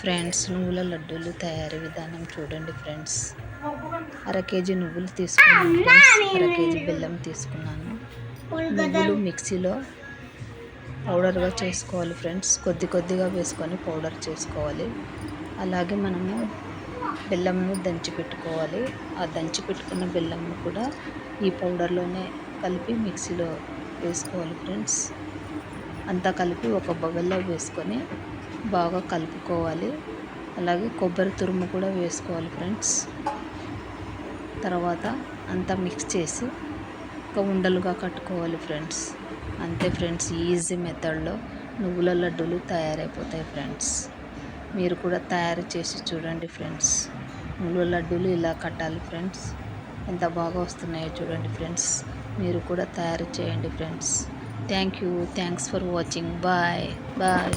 Friends నువ్వుల లడ్డూలు తయారీ విధానం చూడండి ఫ్రెండ్స్. అర కేజీ నువ్వులు తీసుకున్నాను ఫ్రెండ్స్. అర కేజీ బెల్లం తీసుకున్నాను. నువ్వులు మిక్సీలో పౌడర్గా చేసుకోవాలి ఫ్రెండ్స్. కొద్ది కొద్దిగా వేసుకొని పౌడర్ చేసుకోవాలి. అలాగే మనము బెల్లంను దంచి పెట్టుకోవాలి. ఆ దంచి పెట్టుకున్న బెల్లంను కూడా ఈ పౌడర్లోనే కలిపి మిక్సీలో వేసుకోవాలి ఫ్రెండ్స్. అంతా కలిపి ఒక బగల్లో వేసుకొని బాగా కలుపుకోవాలి. అలాగే కొబ్బరి తురుము కూడా వేసుకోవాలి ఫ్రెండ్స్. తర్వాత అంతా మిక్స్ చేసి ఒక ఉండలుగా కట్టుకోవాలి ఫ్రెండ్స్. అంతే ఫ్రెండ్స్ ఈజీ మెథడ్లో నువ్వుల లడ్డూలు తయారైపోతాయి ఫ్రెండ్స్. మీరు కూడా తయారు చేసి చూడండి ఫ్రెండ్స్. నువ్వుల లడ్డూలు ఇలా కట్టాలి ఫ్రెండ్స్. ఎంత బాగా వస్తున్నాయో చూడండి ఫ్రెండ్స్. మీరు కూడా తయారు చేయండి friends. Thank you thanks for watching bye bye